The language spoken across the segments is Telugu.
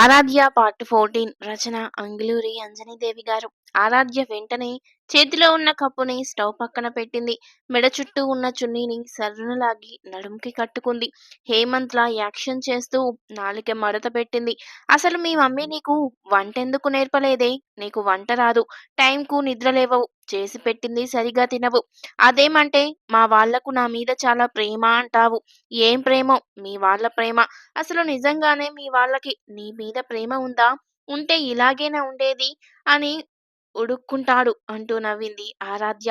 ఆరాధ్య పార్ట్ ఫోర్టీన్ రచన అంగులూరి అంజనీదేవి గారు. ఆరాధ్య వెంటనే చేతిలో ఉన్న కప్పుని స్టవ్ పక్కన పెట్టింది. మెడ చుట్టూ ఉన్న చున్నీని సర్రున లాగి నడుముకి కట్టుకుంది. హేమంత్ లా యాక్షన్ చేస్తూ నాలుక మడత పెట్టింది. అసలు మీ మమ్మీ నీకు వంటెందుకు నేర్పలేదే? నీకు వంట రాదు. టైంకు నిద్ర లేవవు. చేసి పెట్టింది సరిగా తినవు. అదేమంటే మా వాళ్ళకు నా మీద చాలా ప్రేమ అంటావు. ఏం ప్రేమో? మీ వాళ్ళ ప్రేమ. అసలు నిజంగానే మీ వాళ్ళకి నీ మీద ప్రేమ ఉందా? ఉంటే ఇలాగేనా ఉండేది? అని ఉడుక్కుంటాడు అంటూ నవ్వింది ఆరాధ్య.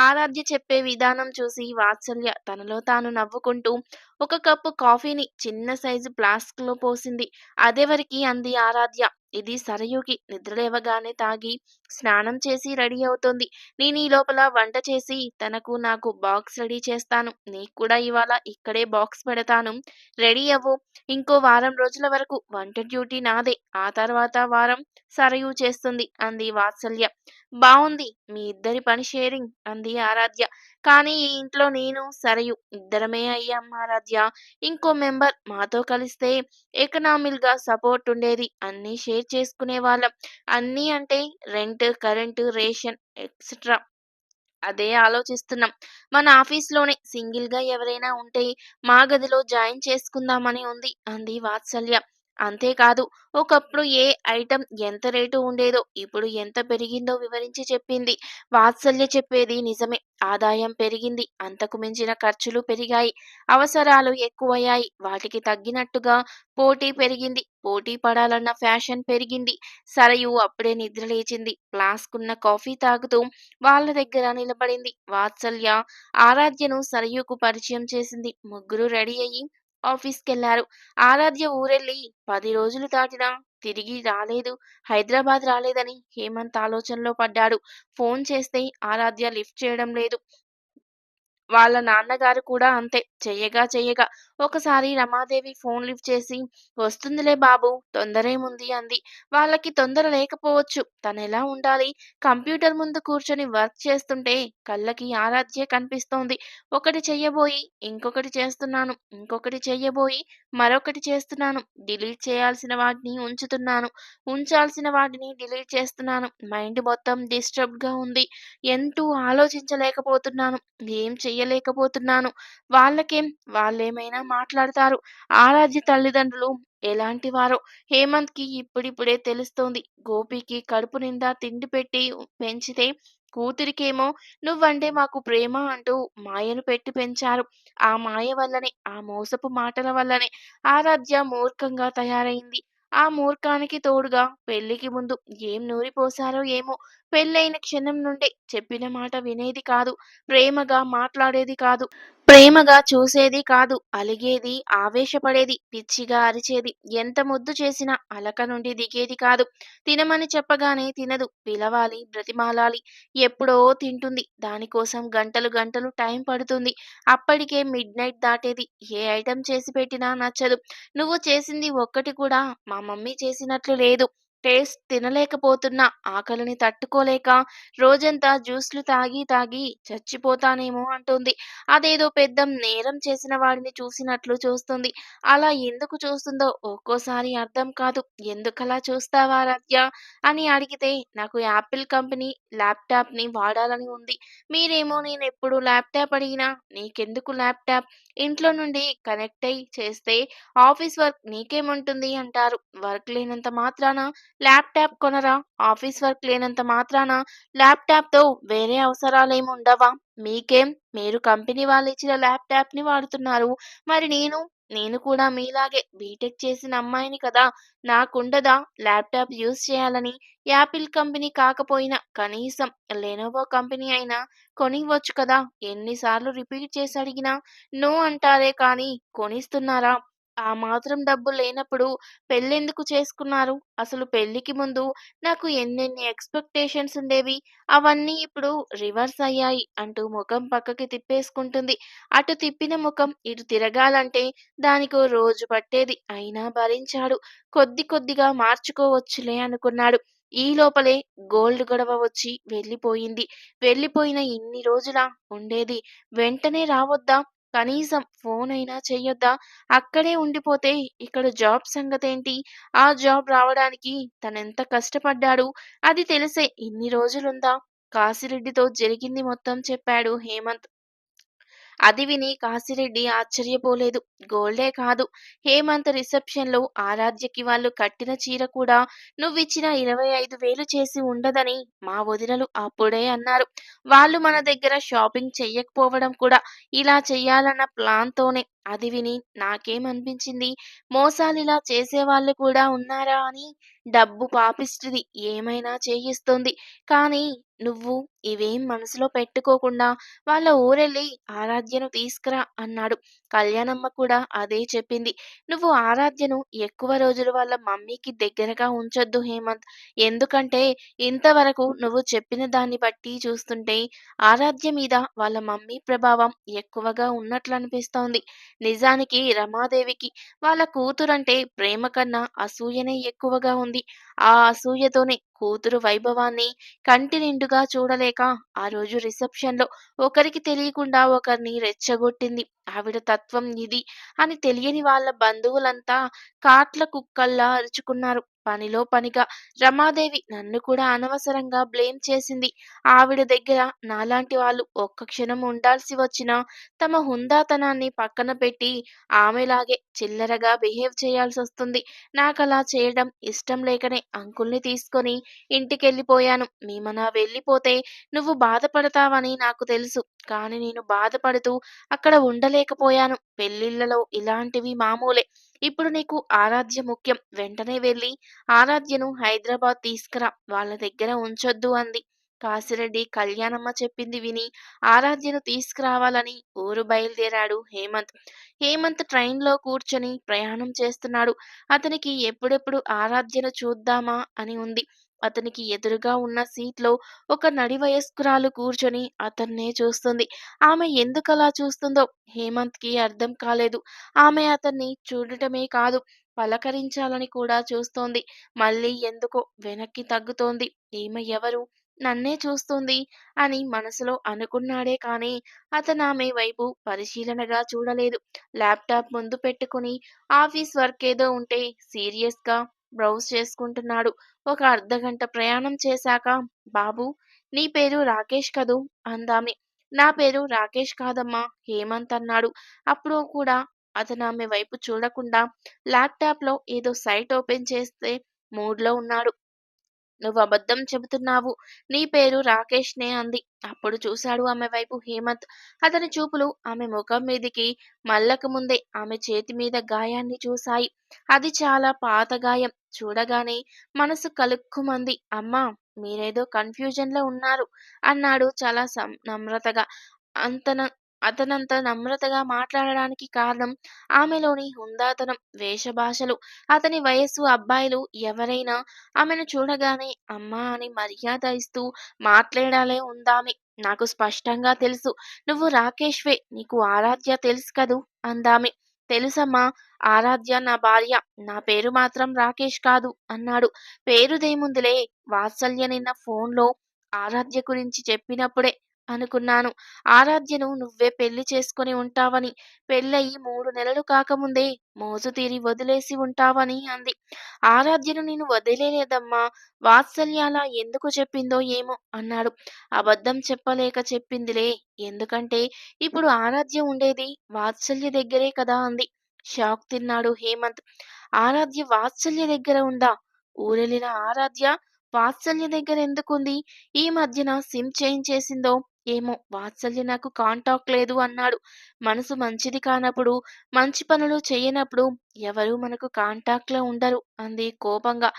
ఆరాధ్య చెప్పే విధానం చూసి వాత్సల్య తనలో తాను నవ్వుకుంటూ ఒక కప్పు కాఫీని చిన్న సైజు ఫ్లాస్క్లో పోసింది. అదెవరికి అంది ఆరాధ్య. ఇది సరయుకి నిద్రలేవగానే తాగి స్నానం చేసి రెడీ అవుతోంది. నేను ఈ లోపల వంట చేసి తనకు నాకు బాక్స్ రెడీ చేస్తాను. నీకు కూడా ఇవాళ ఇక్కడే బాక్స్ పెడతాను. రెడీ అవ్వు. ఇంకో వారం రోజుల వరకు వంట డ్యూటీ నాదే. ఆ తర్వాత వారం సరయు చేస్తుంది అంది వాత్సల్య. బావుంది. మీ ఇద్దరి పని షేరింగ్. అంది ఆరాధ్య. కానీ ఈ ఇంట్లో నేను సరయు ఇద్దరమే అయ్యాం ఆరాధ్య. ఇంకో మెంబర్ మాతో కలిస్తే ఎకనామిల్గా సపోర్ట్ ఉండేది. అన్నీ షేర్ చేసుకునే వాళ్ళం. అన్నీ అంటే రెంట్ కరెంటు రేషన్ ఎక్సెట్రా. అదే ఆలోచిస్తున్నాం. మన ఆఫీస్లోనే సింగిల్గా ఎవరైనా ఉంటే మా గదిలో జాయిన్ చేసుకుందామని ఉంది అంది వాత్సల్య. అంతేకాదు ఒకప్పుడు ఏ ఐటెం ఎంత రేటు ఉండేదో ఇప్పుడు ఎంత పెరిగిందో వివరించి చెప్పింది. వాత్సల్య చెప్పేది నిజమే. ఆదాయం పెరిగింది. అంతకు మించిన ఖర్చులు పెరిగాయి. అవసరాలు ఎక్కువయ్యాయి. వాటికి తగ్గినట్టుగా పోటీ పెరిగింది. పోటీ పడాలన్న ఫ్యాషన్ పెరిగింది. సరయు అప్పుడే నిద్ర లేచింది. ఫ్లాస్కున్న కాఫీ తాగుతూ వాళ్ళ దగ్గర నిలబడింది. వాత్సల్య ఆరాధ్యను సరయుకు పరిచయం చేసింది. ముగ్గురు రెడీ అయ్యి ఆఫీస్కెళ్ళారు. ఆరాధ్య ఊరెళ్ళి పది రోజులు దాటినా. తిరిగి రాలేదు. హైదరాబాద్ రాలేదని హేమంత్ ఆలోచనలో పడ్డాడు. ఫోన్ చేస్తే ఆరాధ్య లిఫ్ట్ చేయడం లేదు. వాళ్ళ నాన్నగారు కూడా అంతే చెయ్యగా చెయ్యగా. ఒకసారి రమాదేవి ఫోన్ లిఫ్ట్ చేసి వస్తుందిలే బాబు తొందరేముంది అంది. వాళ్ళకి తొందర లేకపోవచ్చు. తనెలా ఉండాలి? కంప్యూటర్ ముందు కూర్చొని వర్క్ చేస్తుంటే కళ్ళకి ఆరాధ్యే కనిపిస్తోంది. ఒకటి చెయ్యబోయి ఇంకొకటి చేస్తున్నాను. ఇంకొకటి చెయ్యబోయి మరొకటి చేస్తున్నాను. డిలీట్ చేయాల్సిన వాటిని ఉంచుతున్నాను. ఉంచాల్సిన వాటిని డిలీట్ చేస్తున్నాను. మైండ్ మొత్తం డిస్టర్బ్గా ఉంది. ఎంటూ ఆలోచించలేకపోతున్నాను. ఏం చెయ్యలేకపోతున్నాను. వాళ్ళకేం? వాళ్ళేమైనా మాట్లాడతారు. ఆరాధ్య తల్లిదండ్రులు ఎలాంటి వారో హేమంత్కి ఇప్పుడిప్పుడే తెలుస్తోంది. గోపికి కడుపు నిండా తిండి పెట్టి పెంచితే కూతురికేమో నువ్వంటే మాకు ప్రేమ అంటూ మాయను పెట్టి పెంచారు. ఆ మాయ వల్లనే ఆ మోసపు మాటల వల్లనే ఆరాధ్య మూర్ఖంగా తయారైంది. ఆ మూర్ఖానికి తోడుగా పెళ్ళికి ముందు ఏం నూరిపోసారో ఏమో పెళ్ళైన క్షణం నుండే చెప్పిన మాట వినేది కాదు ప్రేమగా మాట్లాడేది కాదు ప్రేమగా చూసేది కాదు అలిగేది ఆవేశపడేది పిచ్చిగా అరిచేది ఎంత ముద్దు చేసినా అలక నుండి దిగేది కాదు. తినమని చెప్పగానే తినదు పిలవాలి బ్రతిమాలాలి ఎప్పుడో తింటుంది దానికోసం గంటలు గంటలు టైం పడుతుంది. అప్పటికే మిడ్ నైట్ దాటేది ఏ ఐటెం చేసి పెట్టినా నచ్చదు. నువ్వు చేసింది ఒక్కటి కూడా మా మమ్మీ చేసినట్లు లేదు. టేస్ట్ తినలేకపోతున్నా ఆకలిని తట్టుకోలేక రోజంతా జ్యూస్లు తాగి తాగి చచ్చిపోతానేమో అంటుంది. అదేదో పెద్ద నేరం చేసిన వాడిని చూసినట్లు చూస్తుంది. అలా ఎందుకు చూస్తుందో ఒక్కోసారి అర్థం కాదు. ఎందుకలా చూస్తావా రత్య అని అడిగితే నాకు యాపిల్ కంపెనీ ల్యాప్టాప్ని వాడాలని ఉంది. మీరేమో నేను ఎప్పుడు ల్యాప్టాప్ అడిగినా నీకెందుకు ల్యాప్టాప్? ఇంట్లో నుండి కనెక్ట్ అయి చేస్తే ఆఫీస్ వర్క్ నీకేముంటుంది అంటారు. వర్క్ లేనంత మాత్రాన ల్యాప్టాప్ కొనరా? ఆఫీస్ వర్క్ లేనంత మాత్రాన ల్యాప్టాప్తో వేరే అవసరాలేమి ఉండవా? మీకేం? మీరు కంపెనీ వాళ్ళు ఇచ్చిన ల్యాప్టాప్ని వాడుతున్నారు. మరి నేను? నేను కూడా మీలాగే బీటెక్ చేసిన అమ్మాయిని కదా. నాకుండదా ల్యాప్టాప్ యూజ్ చేయాలని? యాపిల్ కంపెనీ కాకపోయినా కనీసం లెనోవో కంపెనీ అయినా కొనివ్వచ్చు కదా. ఎన్నిసార్లు రిపీట్ చేసి అడిగినా నో అంటారే కానీ కొనిస్తున్నారా? ఆ మాత్రం డబ్బు లేనప్పుడు పెళ్ళెందుకు చేసుకున్నారు? అసలు పెళ్ళికి ముందు నాకు ఎన్నెన్ని ఎక్స్పెక్టేషన్స్ ఉండేవి. అవన్నీ ఇప్పుడు రివర్స్ అయ్యాయి అంటూ ముఖం పక్కకి తిప్పేసుకుంటుంది. అటు తిప్పిన ముఖం ఇటు తిరగాలంటే దానికో రోజు పట్టేది అయినా భరించాడు. కొద్ది కొద్దిగా మార్చుకోవచ్చులే అనుకున్నాడు. ఈ లోపలే గోల్డ్ గొడవ వచ్చి వెళ్ళిపోయింది. వెళ్ళిపోయిన ఇన్ని రోజులా ఉండేది. వెంటనే రావద్దా? కనీసం ఫోన్ అయినా చెయ్యొద్దా? అక్కడే ఉండిపోతే ఇక్కడ జాబ్ సంగతేంటి? ఆ జాబ్ రావడానికి తనెంత కష్టపడ్డాడు? అది తెలిసే ఇన్ని రోజులుందా? కాసిరెడ్డితో జరిగింది మొత్తం చెప్పాడు హేమంత్. అది విని కాశిరెడ్డి ఆశ్చర్యపోలేదు. గోల్డే కాదు, హేమంత్ రిసెప్షన్‌లో ఆరాధ్యకి వాళ్ళు కట్టిన చీర కూడా నువ్విచ్చిన ఇరవై ఐదు వేలు చేసి ఉండదని మా వదినలు అప్పుడే అన్నారు. వాళ్ళు మన దగ్గర షాపింగ్ చెయ్యకపోవడం కూడా ఇలా చెయ్యాలన్న ప్లాన్‌తోనే. అది విని నాకేమనిపించింది, మోసాలిలా చేసేవాళ్ళు కూడా ఉన్నారా అని. డబ్బు పాపిస్తుంది ఏమైనా చేయిస్తుంది. కానీ నువ్వు ఇవేం మనసులో పెట్టుకోకుండా వాళ్ళ ఊరెళ్ళి ఆరాధ్యను తీసుకురా అన్నాడు. కళ్యాణమ్మ కూడా అదే చెప్పింది. నువ్వు ఆరాధ్యను ఎక్కువ రోజులు వాళ్ళ మమ్మీకి దగ్గరగా ఉంచొద్దు హేమంత్. ఎందుకంటే ఇంతవరకు నువ్వు చెప్పిన దాన్ని బట్టి చూస్తుంటే ఆరాధ్య మీద వాళ్ళ మమ్మీ ప్రభావం ఎక్కువగా ఉన్నట్లు అనిపిస్తోంది నిజానికి రమాదేవికి వాళ్ళ కూతురంటే ప్రేమ కన్నా అసూయనే ఎక్కువగా ఉంది. ఆ అసూయతోనే కూతురు వైభవాన్ని కంటి నిండుగా చూడలేక ఆ రోజు రిసెప్షన్‌లో ఒకరికి తెలియకుండా ఒకరిని రెచ్చగొట్టింది. ఆవిడ తత్వం ఇది అని తెలియని వాళ్ళ బంధువులంతా కాట్ల కుక్కల్లా అరుచుకున్నారు. పనిలో పనిగా రమాదేవి నన్ను కూడా అనవసరంగా బ్లేమ్ చేసింది. ఆవిడ దగ్గర నాలాంటి వాళ్ళు ఒక్క క్షణం ఉండాల్సి వచ్చినా తమ హుందాతనాన్ని పక్కన పెట్టి ఆమెలాగే చిల్లరగా బిహేవ్ చేయాల్సి వస్తుంది నాకు నాకలా చేయడం ఇష్టం లేకనే అంకుల్‌ని తీసుకొని ఇంటికెళ్ళిపోయాను. మేమలా వెళ్ళిపోతే నువ్వు బాధపడతావని నాకు తెలుసు. కానీ నేను బాధపడుతూ అక్కడ ఉండలేకపోయాను. పెళ్ళిళ్ళలో ఇలాంటివి మామూలే. ఇప్పుడు నీకు ఆరాధ్య ముఖ్యం. వెంటనే వెళ్ళి ఆరాధ్యను హైదరాబాద్ తీసుకురా. వాళ్ళ దగ్గర ఉంచొద్దు అంది. కాసిరెడ్డి కళ్యాణమ్మ చెప్పింది విని ఆరాధ్యను తీసుకురావాలని ఊరు బయలుదేరాడు హేమంత్. హేమంత్ ట్రైన్‌లో కూర్చొని ప్రయాణం చేస్తున్నాడు. అతనికి ఎప్పుడెప్పుడు ఆరాధ్యను చూద్దామా అని ఉంది. అతనికి ఎదురుగా ఉన్న సీట్‌లో ఒక నడి వయస్కురాలు కూర్చొని అతన్నే చూస్తుంది. ఆమె ఎందుకలా చూస్తుందో హేమంత్‌కి అర్థం కాలేదు. ఆమె అతన్ని చూడటమే కాదు, పలకరించాలని కూడా చూస్తోంది. మళ్ళీ ఎందుకో వెనక్కి తగ్గుతోంది. ఈమె ఎవరు? నన్నే చూస్తుంది అని మనసులో అనుకున్నాడే కానీ అతనామె వైపు పరిశీలనగా చూడలేదు. ల్యాప్‌టాప్ ముందు పెట్టుకుని ఆఫీస్ వర్క్ ఏదో ఉంటే సీరియస్‌గా బ్రౌజ్ చేసుకుంటున్నాడు. ఒక అర్ధగంట ప్రయాణం చేశాక బాబు నీ పేరు రాకేష్ కదూ? అందామె. నా పేరు రాకేష్ కాదమ్మా హేమంత్ అన్నాడు. అప్పుడు కూడా అతను ఆమె వైపు చూడకుండా ల్యాప్‌టాప్‌లో ఏదో సైట్ ఓపెన్ చేస్తే మూడ్‌లో ఉన్నాడు. నువ్వు అబద్ధం చెబుతున్నావు. నీ పేరు రాకేష్‌నే అంది. అప్పుడు చూశాడు ఆమె వైపు హేమంత్. అతని చూపులు ఆమె ముఖం మీదికి మళ్ళకముందే ఆమె చేతి మీద గాయాన్ని చూశాయి. అది చాలా పాత గాయం. చూడగానే మనసు కలుక్కుమంది. అమ్మా! మీరేదో కన్ఫ్యూజన్లో ఉన్నారు అన్నాడు చాలా సం నమ్రతగా. అంతన అతనంత నమ్రతగా మాట్లాడడానికి కారణం ఆమెలోని హుందాతనం, వేషభాషలు. అతని వయస్సు అబ్బాయిలు ఎవరైనా ఆమెను చూడగానే అమ్మా అని మర్యాద ఇస్తూ మాట్లాడాలే ఉందామె. నాకు స్పష్టంగా తెలుసు. నువ్వు రాకేష్‌వే. నీకు ఆరాధ్య తెలుసు కదూ? అందామె. తెలుసమ్మా! ఆరాధ్య నా భార్య. నా పేరు మాత్రం రాకేష్ కాదు అన్నాడు. పేరుదేముందిలే వాత్సల్య నిన్న ఫోన్‌లో ఆరాధ్య గురించి చెప్పినప్పుడే అనుకున్నాను. ఆరాధ్యను నువ్వే పెళ్ళి చేసుకొని ఉంటావని. పెళ్ళయి మూడు నెలలు కాకముందే మోజు తీరి వదిలేసి ఉంటావని అంది. ఆరాధ్యను నేను వదిలేలేదమ్మా వాత్సల్యాల ఎందుకు చెప్పిందో ఏమో అన్నాడు. అబద్ధం చెప్పలేక చెప్పిందిలే. ఎందుకంటే ఇప్పుడు ఆరాధ్య ఉండేది వాత్సల్య దగ్గరే కదా అంది. షాక్ తిన్నాడు హేమంత్. ఆరాధ్య వాత్సల్య దగ్గర ఉందా? ఊరెళ్ళిన ఆరాధ్య వాత్సల్య దగ్గర ఎందుకుంది? ఈ మధ్యన సిమ్ చేంజ్ చేసిందో ఏమో వాత్సల్య నాకు కాంటాక్ట్ లేదు అన్నాడు. మనసు మంచిది కానప్పుడు, మంచి పనులు చేయనప్పుడు ఎవరూ మనకు కాంటాక్ట్‌లో ఉండరు అంది కోపంగా.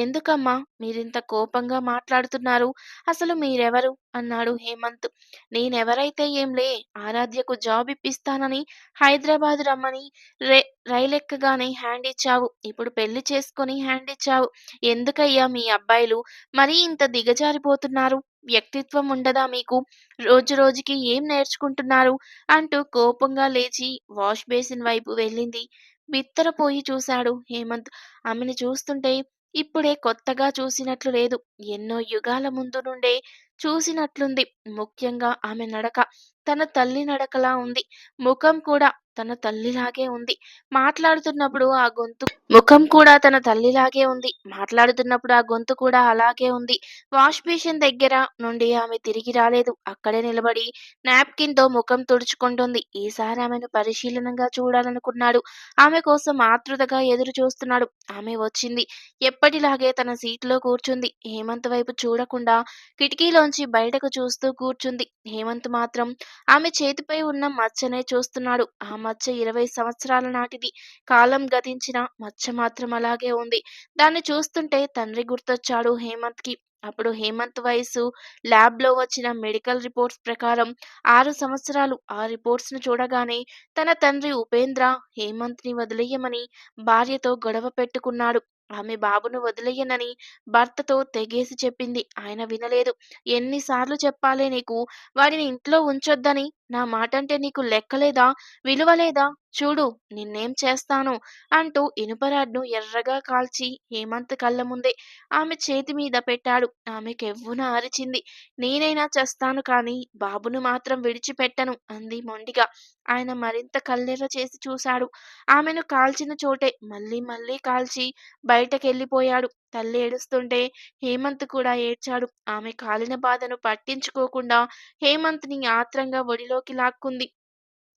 ఎందుకమ్మా మీరింత కోపంగా మాట్లాడుతున్నారు? అసలు మీరెవరు? అన్నాడు హేమంత్. నేనెవరైతే ఏంలే ఆరాధ్యకు జాబ్ ఇప్పిస్తానని హైదరాబాద్ రమ్మని రే రైలెక్కగానే హ్యాండ్ ఇచ్చావు. ఇప్పుడు పెళ్ళి చేసుకొని హ్యాండ్ ఇచ్చావు. ఎందుకయ్యా మీ అబ్బాయిలు మరీ ఇంత దిగజారిపోతున్నారు? వ్యక్తిత్వం ఉండదా మీకు? రోజు రోజుకి ఏం నేర్చుకుంటున్నారు? అంటూ కోపంగా లేచి వాష్ బేసిన్ వైపు వెళ్ళింది. బిత్తరపోయి చూశాడు హేమంత్. ఆమెని చూస్తుంటే ఇప్పుడే కొత్తగా చూసినట్లు లేదు. ఎన్నో యుగాల ముందు నుండే చూసినట్లుంది. ముఖ్యంగా ఆమె నడక తన తల్లి నడకలా ఉంది. ముఖం కూడా తన తల్లిలాగే ఉంది. మాట్లాడుతున్నప్పుడు ఆ గొంతు ముఖం కూడా తన తల్లిలాగే ఉంది. మాట్లాడుతున్నప్పుడు ఆ గొంతు కూడా అలాగే ఉంది. వాష్ బేసిన్ దగ్గర నుండి ఆమె తిరిగి రాలేదు. అక్కడే నిలబడి నాప్కిన్తో ముఖం తుడుచుకుంటుంది ఈసారి ఆమెను పరిశీలనగా చూడాలనుకున్నాడు. ఆమె కోసం ఆతృతగా ఎదురు చూస్తున్నాడు. ఆమె వచ్చింది. ఎప్పటిలాగే తన సీట్లో కూర్చుంది. హేమంత్ వైపు చూడకుండా కిటికీలోంచి బయటకు చూస్తూ కూర్చుంది. హేమంత్ మాత్రం ఆమె చేతిపై ఉన్న మచ్చనే చూస్తున్నాడు. ఆ మచ్చ ఇరవై సంవత్సరాల నాటిది. కాలం గతించిన మచ్చ మాత్రం అలాగే ఉంది. దాన్ని చూస్తుంటే తండ్రి గుర్తొచ్చాడు హేమంత్‌కి. అప్పుడు హేమంత్ వయసు ల్యాబ్‌లో వచ్చిన మెడికల్ రిపోర్ట్స్ ప్రకారం ఆరు సంవత్సరాలు. ఆ రిపోర్ట్స్‌ను చూడగానే తన తండ్రి ఉపేంద్ర హేమంత్‌ని వదిలేయమని భార్యతో గొడవ పెట్టుకున్నాడు. ఆమె బాబును వదిలేయనని భర్తతో తెగేసి చెప్పింది. ఆయన వినలేదు. ఎన్నిసార్లు చెప్పాలే నీకు వాడిని ఇంట్లో ఉంచొద్దని? నా మాటంటే నీకు లెక్కలేదా? విలువ లేదా? చూడు నిన్నేం చేస్తాను అంటూ ఇనుపరాడ్ను ఎర్రగా కాల్చి హేమంత్ కళ్ళ ముందే ఆమె చేతి మీద పెట్టాడు. ఆమె కెవ్వున అరిచింది. నేనైనా చేస్తాను కానీ బాబును మాత్రం విడిచిపెట్టను అంది మొండిగా. ఆయన మరింత కళ్ళెర్ర చేసి చూశాడు. ఆమెను కాల్చిన చోటే మళ్ళీ మళ్ళీ కాల్చి బయటకెళ్ళిపోయాడు. తల్లి ఏడుస్తుంటే హేమంత్ కూడా ఏడ్చాడు. ఆమె కాలిన బాధను పట్టించుకోకుండా హేమంత్‌ని ఆత్రంగా ఒడిలో ఒడిలోకి లాక్కుంది.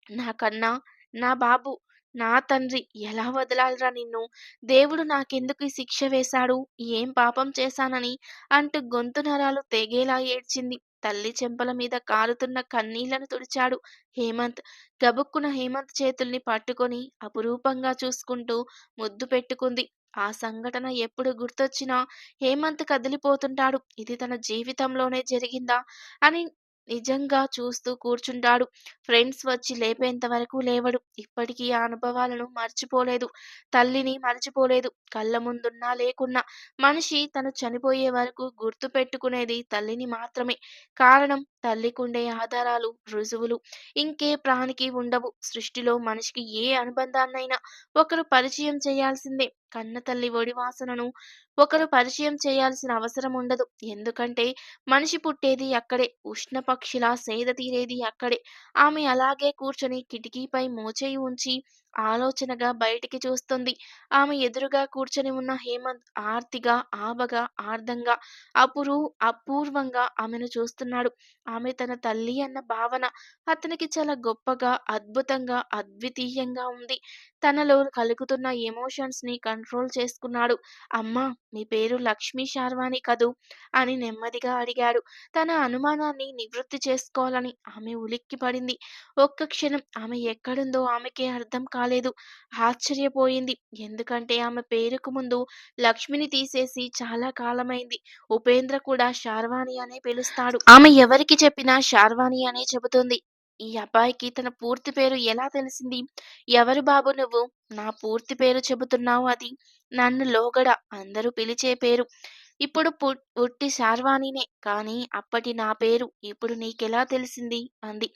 నా కన్నా, నా బాబు, నా తండ్రి ఎలా వదలాలిరా నిన్ను? దేవుడు నాకెందుకు ఈ శిక్ష వేశాడు? ఏం పాపం చేశానని? అంటూ గొంతు నరాలు తెగేలా ఏడ్చింది. తల్లి చెంపల మీద కారుతున్న కన్నీళ్ళను తుడిచాడు హేమంత్. గబుక్కున హేమంత్ చేతుల్ని పట్టుకొని అపురూపంగా చూసుకుంటూ ముద్దు పెట్టుకుంది. ఆ సంఘటన ఎప్పుడు గుర్తొచ్చినా హేమంత్ కదిలిపోతుంటాడు. ఇది తన జీవితంలోనే జరిగిందా అని నిజంగా చూస్తూ కూర్చుంటాడు. ఫ్రెండ్స్ వచ్చి లేపేంత వరకు లేవడు. ఇప్పటికీ ఆ అనుభవాలను మర్చిపోలేదు. తల్లిని మరచిపోలేదు. కళ్ళ ముందున్నా లేకున్నా మనిషి తను చనిపోయే వరకు గుర్తు పెట్టుకునేది తల్లిని మాత్రమే. కారణం తల్లికుండే ఆధారాలు, రుజువులు ఇంకే ప్రాణికి ఉండవు. సృష్టిలో మనిషికి ఏ అనుబంధాన్నైనా ఒకరు పరిచయం చేయాల్సిందే. కన్నతల్లి ఒడి వాసనను ఒకరు పరిచయం చేయాల్సిన అవసరం ఉండదు. ఎందుకంటే మనిషి పుట్టేది అక్కడే. ఉష్ణ పక్షిలా సేద తీరేది అక్కడే. ఆమె అలాగే కూర్చొని కిటికీపై మోచేయి ఉంచి ఆలోచనగా బయటికి చూస్తుంది. ఆమె ఎదురుగా కూర్చొని ఉన్న హేమంత్ ఆర్తిగా, ఆబగా, ఆర్ద్రంగా, అపురు అపూర్వంగా ఆమెను చూస్తున్నాడు. ఆమె తన తల్లి అన్న భావన అతనికి చాలా గొప్పగా, అద్భుతంగా, అద్వితీయంగా ఉంది. తనలో కలుగుతున్న ఎమోషన్స్ని కంట్రోల్ చేసుకున్నాడు. అమ్మా! మీ పేరు లక్ష్మీ శార్వాణి కదూ? అని నెమ్మదిగా అడిగాడు. తన అనుమానాన్ని నివృత్తి చేసుకోవాలని ఆమె ఉలిక్కిపడింది. ఒక్క క్షణం ఆమె ఎక్కడుందో ఆమెకే అర్థం కాలేదు. ఆశ్చర్యపోయింది. ఎందుకంటే ఆమె పేరుకు ముందు లక్ష్మిని తీసేసి చాలా కాలమైంది. ఉపేంద్ర కూడా శార్వాణి అనే పిలుస్తాడు. ఆమె ఎవరికి చెప్పినా శార్వాణి అనే చెబుతుంది. ఈ అబ్బాయికి తన పూర్తి పేరు ఎలా తెలిసింది? ఎవరు బాబు నువ్వు? నా పూర్తి పేరు చెబుతున్నావు అది నన్ను లోగడ అందరూ పిలిచే పేరు. ఇప్పుడు పుట్టి శార్వాణినే. కానీ అప్పటి నా పేరు ఇప్పుడు నీకెలా తెలిసింది? అంది.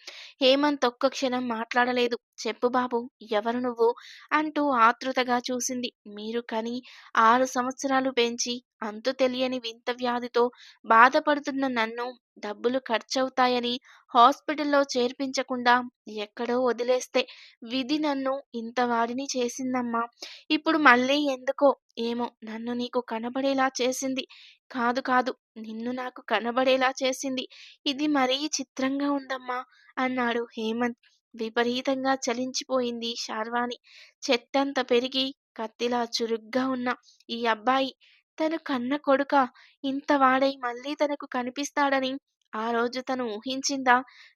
హేమంత్ ఒక్క క్షణం మాట్లాడలేదు. చెప్పు బాబు ఎవరు నువ్వు? అంటూ ఆతృతగా చూసింది. మీరు కని ఆరు సంవత్సరాలు పెంచి అంతు తెలియని వింత వ్యాధితో బాధపడుతున్న నన్ను డబ్బులు ఖర్చవుతాయని హాస్పిటల్‌లో చేర్పించకుండా ఎక్కడో వదిలేస్తే విధి నన్ను ఇంతవాడిని చేసిందమ్మా! ఇప్పుడు మళ్ళీ ఎందుకో ఏమో నన్ను నీకు కనబడేలా చేసింది. కాదు కాదు నిన్ను నాకు కనబడేలా చేసింది. ఇది మరీ చిత్రంగా ఉందమ్మా! అన్నాడు హేమంత్. విపరీతంగా చలించిపోయింది శార్వాణి. చెత్తంత పెరిగి, కత్తిలా చురుగ్గా ఉన్న ఈ అబ్బాయి తను కన్న కొడుక ఇంత వాడై మళ్ళీ తనకు కనిపిస్తాడని ఆ రోజు తను ఊహించిందా?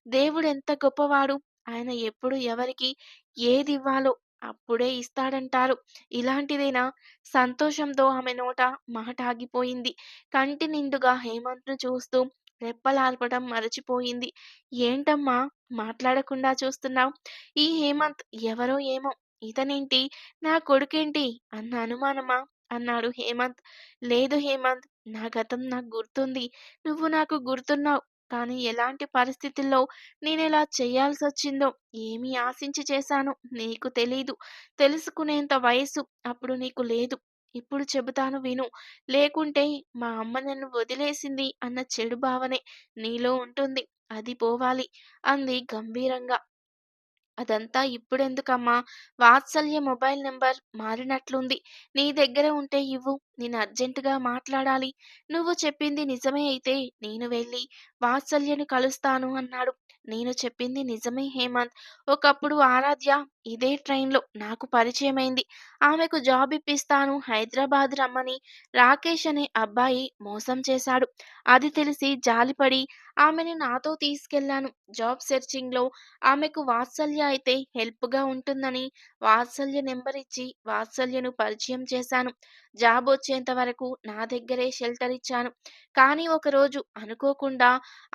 దేవుడెంత గొప్పవాడు! ఆయన ఎప్పుడు ఎవరికి ఏది ఇవ్వాలో అప్పుడే ఇస్తాడంటారు. ఇలాంటిదేనా? సంతోషంతో ఆమె నోట మాట ఆగిపోయింది. కంటి నిండుగా హేమంత్‌ను చూస్తూ రెప్పలాల్పడం మరచిపోయింది. ఏంటమ్మా మాట్లాడకుండా చూస్తున్నావ్? ఈ హేమంత్ ఎవరో ఏమో! ఇతనేంటి? నా కొడుకేంటి? అన్న అనుమానమా? అన్నాడు హేమంత్. లేదు హేమంత్. నా గతం నాకు గుర్తుంది. నువ్వు నాకు గుర్తున్నావు కానీ ఎలాంటి పరిస్థితుల్లో నేను ఎలా చేయాల్సి వచ్చిందో ఏమి ఆశించి చేశాను నీకు తెలీదు. తెలుసుకునేంత వయసు అప్పుడు నీకు లేదు. ఇప్పుడు చెబుతాను విను. లేకుంటే మా అమ్మ నన్ను వదిలేసింది అన్న చెడు భావనే నీలో ఉంటుంది. అది పోవాలి అంది గంభీరంగా. అదంతా ఇప్పుడెందుకమ్మా? వాత్సల్య మొబైల్ నెంబర్ మారినట్లుంది. నీ దగ్గర ఉంటే ఇవ్వు. నేను అర్జెంటుగా మాట్లాడాలి. నువ్వు చెప్పింది నిజమే అయితే నేను వెళ్ళి వాత్సల్యను కలుస్తాను అన్నాడు. నేను చెప్పింది నిజమే హేమంత్. ఒకప్పుడు ఆరాధ్య ఇదే ట్రైన్‌లో నాకు పరిచయమైంది. ఆమెకు జాబ్ ఇప్పిస్తాను హైదరాబాద్ రమ్మని రాకేష్ అనే అబ్బాయి మోసం చేశాడు. అది తెలిసి జాలిపడి ఆమెని నాతో తీసుకెళ్ళాను. జాబ్ సెర్చింగ్‌లో ఆమెకు వాత్సల్య అయితే హెల్ప్‌గా ఉంటుందని వాత్సల్య నెంబర్ ఇచ్చి వాత్సల్యను పరిచయం చేశాను. జాబ్ వచ్చేంత వరకు నా దగ్గరే షెల్టర్ ఇచ్చాను. కానీ ఒకరోజు అనుకోకుండా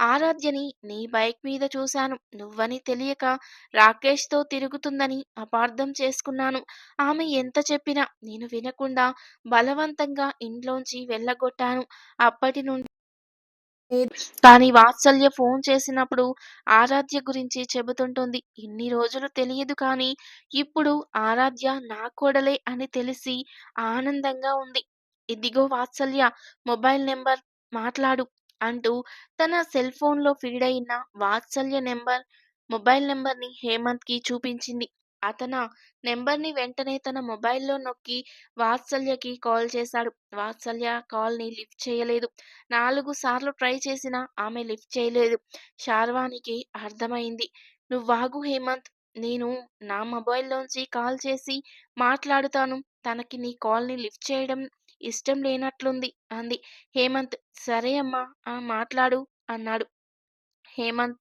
ఆరాధ్యని నీ బైక్ మీద చూశాను. నువ్వని తెలియక రాకేష్‌తో తిరుగుతుందని అపార్థం చేసుకున్నాను. ఆమె ఎంత చెప్పినా నేను వినకుండా బలవంతంగా ఇంట్లోంచి వెళ్ళగొట్టాను. అప్పటి నుండి కానీ వాత్సల్య ఫోన్ చేసినప్పుడు ఆరాధ్య గురించి చెబుతుంటుంది. ఇన్ని రోజులు తెలియదు కానీ ఇప్పుడు ఆరాధ్య నా కోడలే అని తెలిసి ఆనందంగా ఉంది. ఇదిగో వాత్సల్య మొబైల్ నెంబర్ మాట్లాడు అంటూ తన సెల్ ఫోన్‌లో అయిన వాత్సల్య నెంబర్ మొబైల్ నెంబర్‌ని హేమంత్‌కి చూపించింది. అతనా నెంబర్‌ని వెంటనే తన మొబైల్‌లో నొక్కి వాత్సల్యకి కాల్ చేశాడు. వాత్సల్య కాల్‌ని లిఫ్ట్ చేయలేదు. నాలుగు సార్లు ట్రై చేసినా ఆమె లిఫ్ట్ చేయలేదు. శార్వానికి అర్థమైంది. నువ్వాగు హేమంత్. నేను నా మొబైల్‌లోంచి కాల్ చేసి మాట్లాడుతాను. తనకి నీ కాల్‌ని లిఫ్ట్ చేయడం ఇష్టం లేనట్లుంది అంది. హేమంత్ సరే అమ్మా! ఆ మాట్లాడు అన్నాడు. హేమంత్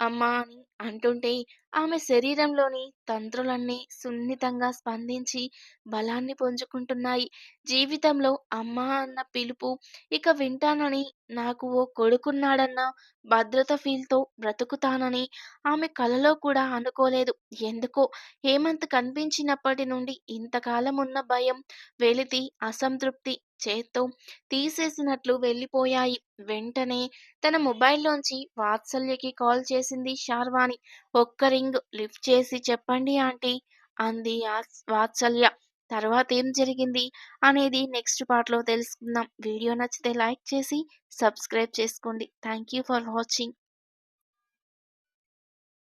అమ్మా అని అంటుంటే ఆమె శరీరంలోని తంత్రులన్నీ సున్నితంగా స్పందించి బలాన్ని పుంజుకుంటున్నాయి. జీవితంలో అమ్మా అన్న పిలుపు ఇక వింటానని, నాకు ఓ కొడుకున్నాడన్న భద్రత ఫీల్‌తో బ్రతుకుతానని ఆమె కలలో కూడా అనుకోలేదు. ఎందుకో హేమంత్ కనిపించినప్పటి నుండి ఇంతకాలం ఉన్న భయం, వెలితి, అసంతృప్తి చేత్తో తీసేసినట్లు వెళ్ళిపోయాయి. వెంటనే తన మొబైల్‌లోంచి వాత్సల్యకి కాల్ చేసింది శార్వాణి. ఒక్క రింగ్ లిఫ్ట్ చేసి చెప్పండి ఆంటీ అంది వాత్సల్య వాత్సల్య. తర్వాతేం జరిగింది అనేది నెక్స్ట్ పార్ట్‌లో తెలుసుకుందాం. వీడియో నచ్చితే లైక్ చేసి సబ్స్క్రైబ్ చేసుకోండి. Thank you for watching.